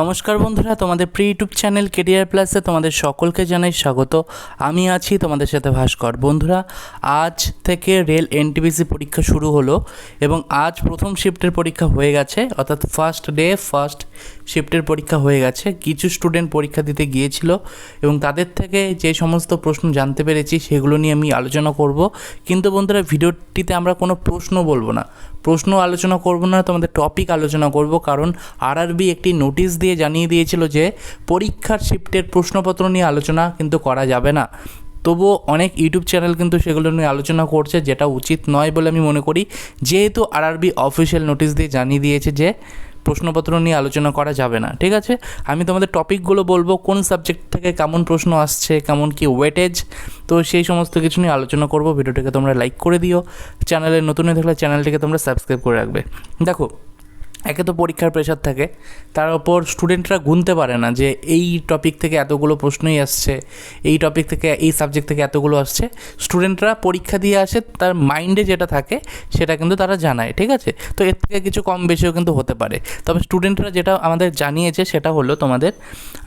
নমস্কার বন্ধুরা, তোমাদের প্রি ইউটিউব চ্যানেল কেরিয়ার প্লাসে তোমাদের সকলকে জানাই স্বাগত। আমি আছি তোমাদের সাথে ভাস্কর। বন্ধুরা, আজ থেকে রেল এনটিপিসি পরীক্ষা শুরু হলো এবং আজ প্রথম শিফটের পরীক্ষা হয়ে গেছে, অর্থাৎ ফার্স্ট ডে ফার্স্ট শিফটের পরীক্ষা হয়ে গেছে। কিছু স্টুডেন্ট পরীক্ষা দিতে গিয়েছিল এবং তাদের থেকে যে সমস্ত প্রশ্ন জানতে পেরেছি সেগুলো নিয়ে আমি আলোচনা করব। কিন্তু বন্ধুরা, ভিডিওটিতে আমরা কোনো প্রশ্ন বলব না। প্রশ্ন আলোচনা করব না, তোমাদের টপিক আলোচনা করব। কারণ আরআরবি একটি নোটিশ দিয়ে জানিয়ে দিয়েছিল যে পরীক্ষার শিফটের প্রশ্নপত্র নিয়ে আলোচনা কিন্তু করা যাবে না। তবুও অনেক ইউটিউব চ্যানেল কিন্তু সেগুলো নিয়ে আলোচনা করছে, যেটা উচিত নয় বলে আমি মনে করি। যেহেতু আরআরবি অফিসিয়াল নোটিশ দিয়ে জানিয়ে দিয়েছে যে প্রশ্নপত্র নিয়ে আলোচনা করা যাবে না, ঠিক আছে? আমি তোমাদের টপিকগুলো বলব, কোন সাবজেক্ট থেকে কেমন প্রশ্ন আসছে, কেমন কি ওয়েটেজ তো সেই সমস্ত কিছু নিয়ে আলোচনা করব। ভিডিওটিকে তোমরা লাইক করে দিও। চ্যানেলে নতুন হয়ে থাকলে চ্যানেলটিকে তোমরা সাবস্ক্রাইব করে রাখবে। দেখো একে তো পরীক্ষার প্রেশার থাকে। তার উপর স্টুডেন্টরা গুনতে পারে না যে এই টপিক থেকে এতগুলো প্রশ্নই আসছে, এই টপিক থেকে, এই সাবজেক্ট থেকে এতগুলো আসছে। স্টুডেন্টরা পরীক্ষা দিয়ে আসে, তার মাইন্ডে যেটা থাকে, সেটা কিন্তু তারা জানায়, ঠিক আছে? তো এর থেকে কিছু কম বেশিও কিন্তু হতে পারে। তবে স্টুডেন্টরা যেটা আমাদের জানিয়েছে, সেটা হলো তোমাদের,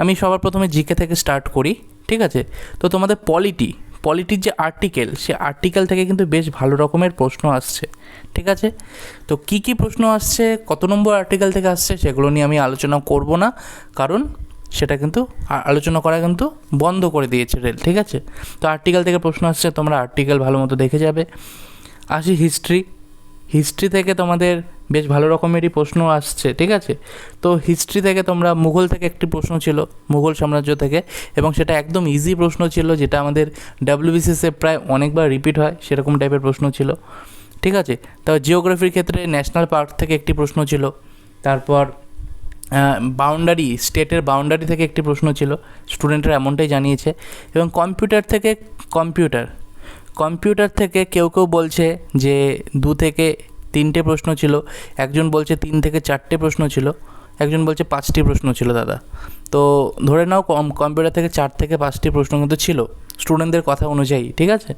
আমি সবার প্রথমে জিকে থেকে স্টার্ট করি, ঠিক আছে? তো তোমাদের পলিটি পলিটির যে আর্টিকেল সে আর্টিকেল থেকে কিন্তু বেশ ভালো রকমের প্রশ্ন আসছে, ঠিক আছে? তো কি কি প্রশ্ন আসছে, কত নম্বর আর্টিকেল থেকে আসছে সেগুলো নিয়ে আমি আলোচনা করব না, কারণ সেটা কিন্তু আলোচনা করা কিন্তু বন্ধ করে দিয়েছে রেল ঠিক আছে? তো আর্টিকেল থেকে প্রশ্ন আসছে, তোমরা আর্টিকেল ভালো মতো দেখে যাবে। আসি হিস্ট্রি হিস্ট্রি থেকে তোমাদের বেশ ভালো রকমেরই প্রশ্ন আসছে, ঠিক আছে? তো হিস্ট্রি থেকে তোমরা, মুঘল থেকে একটি প্রশ্ন ছিল, মুঘল সাম্রাজ্য থেকে, এবং সেটা একদম ইজি প্রশ্ন ছিল, যেটা আমাদের ডাব্লিউবিসিএসে প্রায় অনেকবার রিপিট হয়, সেরকম টাইপের প্রশ্ন ছিল, ঠিক আছে? তো জিওগ্রাফির ক্ষেত্রে ন্যাশনাল পার্ক থেকে একটি প্রশ্ন ছিল, তারপর বাউন্ডারি স্টেটের বাউন্ডারি থেকে একটি প্রশ্ন ছিল স্টুডেন্টরা এমনটাই জানিয়েছে, এবং কম্পিউটার থেকে কম্পিউটার কম্পিউটার থেকে কেউ কেউ বলছে যে দু থেকে তিনটে প্রশ্ন ছিল, একজন বলছে তিন থেকে চারটে প্রশ্ন ছিল, একজন বলছে পাঁচটি প্রশ্ন ছিল দাদা। তো ধরে নাও কম, কম্পিউটার থেকে চার থেকে পাঁচটি প্রশ্ন কিন্তু ছিল, স্টুডেন্টদের কথা অনুযায়ী, ঠিক আছে?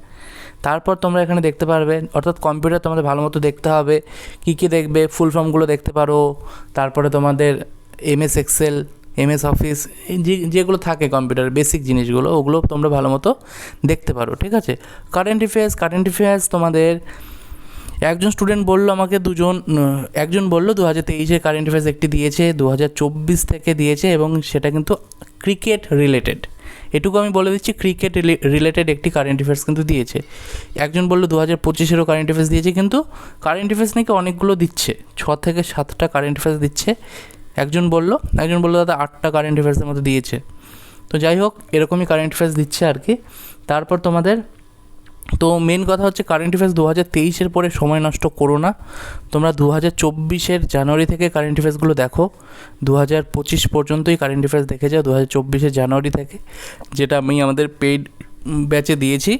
তারপর তোমরা এখানে দেখতে পারবে, অর্থাৎ কম্পিউটার তোমাদের ভালো মতো দেখতে হবে, কী কী দেখবে, ফুল ফর্মগুলো দেখতে পারো, তারপরে তোমাদের এমএস, এক্সেল, এমএস অফিস যে, যেগুলো থাকে কম্পিউটার, বেসিক জিনিসগুলো, ওগুলো তোমরা ভালো মতো দেখতে পারো, ঠিক আছে? কারেন্ট অ্যাফেয়ার্স কারেন্ট অ্যাফেয়ার্স তোমাদের একজন স্টুডেন্ট বলল আমাকে দুজন একজন বলল দু হাজার তেইশে কারেন্ট অ্যাফেয়ার্স একটি দিয়েছে দু হাজার চব্বিশ থেকে দিয়েছে এবং সেটা কিন্তু ক্রিকেট রিলেটেড এটুকু আমি বলে দিচ্ছি ক্রিকেট রিলেটেড একটি কারেন্ট অ্যাফেয়ার্স কিন্তু দিয়েছে। একজন বলল দু হাজার পঁচিশেরও কারেন্ট অ্যাফেয়ার্স দিয়েছে কিন্তু কারেন্ট অ্যাফেয়ার্স নাকি অনেকগুলো দিচ্ছে, ছ থেকে সাতটা কারেন্ট অ্যাফেয়ার্স দিচ্ছে। একজন বলল একজন বলল, দাদা, আটটা কারেন্ট অ্যাফেয়ার্সের মতো দিয়েছে। তো যাই হোক, এরকমই কারেন্ট অ্যাফেয়ার্স দিচ্ছে আর কি। তারপর তোমাদের তো মেন কথা হচ্ছে কারেন্ট অ্যাফেয়ার্স দু হাজার তেইশের পরে সময় নষ্ট করো না। তোমরা দু হাজার চব্বিশের জানুয়ারি থেকে কারেন্ট অ্যাফেয়ার্সগুলো দেখো। দু হাজার পঁচিশ পর্যন্তই কারেন্ট অ্যাফেয়ার্স দেখে যাও দু হাজার চব্বিশের জানুয়ারি থেকে, যেটা আমি আমাদের পেইড ব্যাচে দিয়েছি।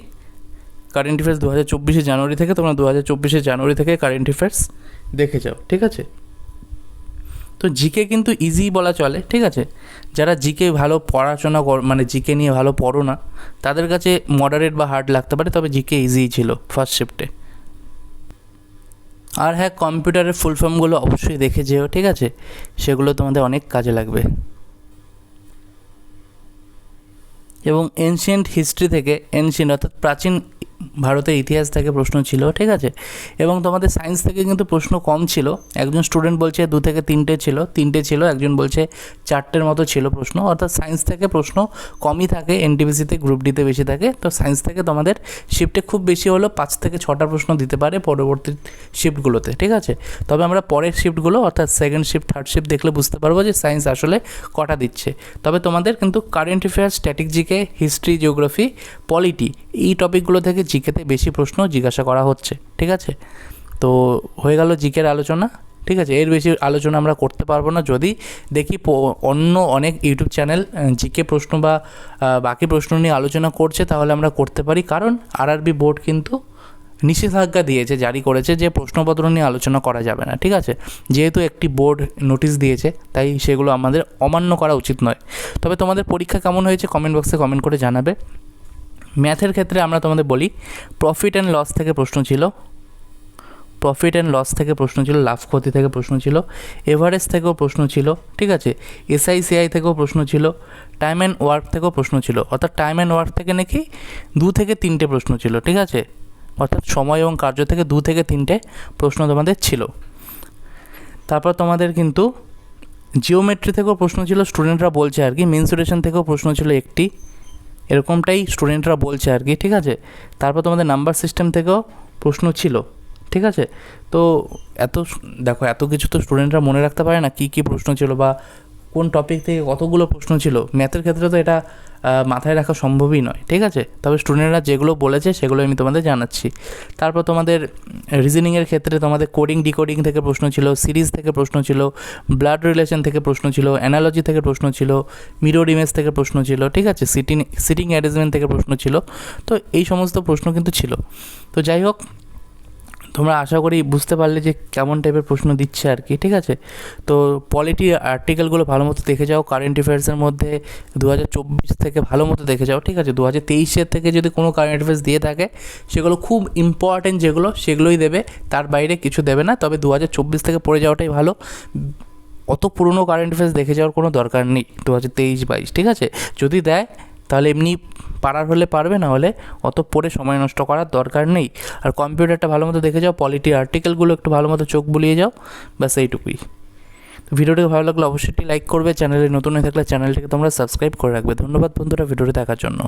কারেন্ট অ্যাফেয়ার্স দু হাজার চব্বিশে জানুয়ারি থেকে তোমরা দু হাজার চব্বিশে জানুয়ারি থেকে কারেন্ট অ্যাফেয়ার্স দেখে যাও, ঠিক আছে? তো জিকে কিন্তু ইজি বলা চলে, ঠিক আছে? যারা জিকে ভালো পড়াশোনা কর মানে জিকে নিয়ে ভালো পড়ো না, তাদের কাছে মডারেট বা হার্ড লাগতে পারে, তবে জিকে ইজিই ছিল ফার্স্ট শিফটে আর হ্যাঁ কম্পিউটারের ফুল ফর্মগুলো অবশ্যই দেখে যেও, ঠিক আছে? সেগুলো তোমাদের অনেক কাজে লাগবে। এবং এনশিয়েন্ট হিস্ট্রি থেকে এনশিয়েন্ট অর্থাৎ প্রাচীন ভারতের ইতিহাস থেকে প্রশ্ন ছিল, ঠিক আছে? এবং তোমাদের সায়েন্স থেকে কিন্তু প্রশ্ন কম ছিল। একজন স্টুডেন্ট বলছে দু থেকে তিনটে ছিল তিনটে ছিল, একজন বলছে চারটের মতো ছিল প্রশ্ন। অর্থাৎ সায়েন্স থেকে প্রশ্ন কমই থাকে এনটিপিসিতে গ্রুপ ডিতে বেশি থাকে। তো সায়েন্স থেকে তোমাদের শিফটে খুব বেশি হলো পাঁচ থেকে ছটা প্রশ্ন দিতে পারে পরবর্তী শিফটগুলোতে ঠিক আছে? তবে আমরা পরের শিফটগুলো অর্থাৎ সেকেন্ড শিফট থার্ড শিফট দেখলে বুঝতে পারব যে সায়েন্স আসলে কটা দিচ্ছে। তবে তোমাদের কিন্তু current affairs static GK history geography polity এই টপিকগুলো থেকে জিকেতে বেশি প্রশ্ন জিজ্ঞাসা করা হচ্ছে, ঠিক আছে? তো হয়ে গেল জিকের আলোচনা, ঠিক আছে? এর বেশি আলোচনা আমরা করতে পারব না। যদি দেখি অন্য অনেক ইউটিউব চ্যানেল জিকে প্রশ্ন বা বাকি প্রশ্ন নিয়ে আলোচনা করছে, তাহলে আমরা করতে পারি। কারণ আরআরবি বোর্ড কিন্তু নিষেধাজ্ঞা দিয়েছে, জারি করেছে যে প্রশ্নপত্র নিয়ে আলোচনা করা যাবে না, ঠিক আছে? যেহেতু একটি বোর্ড নোটিশ দিয়েছে, তাই সেগুলো আমাদের অমান্য করা উচিত নয়। তবে তোমাদের পরীক্ষা কেমন হয়েছে? কমেন্ট বক্সে কমেন্ট করে জানাবে। ম্যাথের ক্ষেত্রে আমরা তোমাদের বলি প্রফিট অ্যান্ড লস থেকে প্রশ্ন ছিল প্রফিট অ্যান্ড লস থেকে প্রশ্ন ছিল, লাভ ক্ষতি থেকে প্রশ্ন ছিল এভারেজ থেকেও প্রশ্ন ছিল, ঠিক আছে? এসআইসিআই থেকেও প্রশ্ন ছিল টাইম অ্যান্ড ওয়ার্ক থেকেও প্রশ্ন ছিল, অর্থাৎ টাইম অ্যান্ড ওয়ার্ক থেকে নাকি দু থেকে তিনটে প্রশ্ন ছিল, ঠিক আছে? অর্থাৎ সময় এবং কার্য থেকে দু থেকে তিনটে প্রশ্ন তোমাদের ছিল। তারপর তোমাদের কিন্তু জিওমেট্রি থেকেও প্রশ্ন ছিল স্টুডেন্টরা বলছে আর কি মেনসুরেশন থেকেও প্রশ্ন ছিল একটি। এরকমটাই স্টুডেন্টরা বলছে আর কি, ঠিক আছে? তারপর তোমাদের নাম্বার সিস্টেম থেকেও প্রশ্ন ছিল, ঠিক আছে? তো এত দেখো, এত কিছু তো স্টুডেন্টরা মনে রাখতে পারে না কী কী প্রশ্ন ছিল বা কোন টপিক থেকে কতগুলো প্রশ্ন ছিল। ম্যাথের ক্ষেত্রে তো এটা মাথায় রাখা সম্ভবই নয়, ঠিক আছে? তবে স্টুডেন্টরা যেগুলো বলেছে সেগুলো আমি তোমাদের জানাচ্ছি। তারপর তোমাদের রিজনিংয়ের ক্ষেত্রে তোমাদের কোডিং ডিকোডিং থেকে প্রশ্ন ছিল সিরিজ থেকে প্রশ্ন ছিল ব্লাড রিলেশন থেকে প্রশ্ন ছিল অ্যানালজি থেকে প্রশ্ন ছিল মিরর ইমেজ থেকে প্রশ্ন ছিল, ঠিক আছে? সিটিং সিটিং অ্যারেঞ্জমেন্ট থেকে প্রশ্ন ছিল। তো এই সমস্ত প্রশ্ন কিন্তু ছিল। তো যাই হোক তোমরা আশা করি বুঝতে পারলে যে কেমন টাইপের প্রশ্ন দিচ্ছে আর কি, ঠিক আছে? তো পলিটি আর্টিকেলগুলো ভালো মতো দেখে যাও কারেন্ট অ্যাফেয়ার্সের মধ্যে দু হাজার চব্বিশ থেকে ভালো মতো দেখে যাও, ঠিক আছে? দু হাজার তেইশের থেকে যদি কোনো কারেন্ট অ্যাফেয়ার্স দিয়ে থাকে, সেগুলো খুব ইম্পর্ট্যান্ট যেগুলো, সেগুলোই দেবে, তার বাইরে কিছু দেবে না, তবে দু হাজার চব্বিশ থেকে পড়ে যাওয়াটাই ভালো। অত পুরনো কারেন্ট অ্যাফেয়ার্স দেখে যাওয়ার কোনো দরকার নেই দু হাজার তেইশ বাইশ, ঠিক আছে? যদি দেয় তাহলে এমনি পারার হলে পারবে, না হলে অত পড়ে সময় নষ্ট করার দরকার নেই। আর কম্পিউটারটা ভালো মতো দেখে যাও পলিটি আর্টিকেলগুলো একটু ভালো মতো চোখ বুলিয়ে যাও, ব্যাস এইটুকুই। ভিডিওটি ভালো লাগলে অবশ্যই লাইক করবে, চ্যানেলে নতুন হয়ে থাকলে চ্যানেলটিকে তোমরা সাবস্ক্রাইব করে রাখবে। ধন্যবাদ বন্ধুরা ভিডিওটি দেখার জন্য।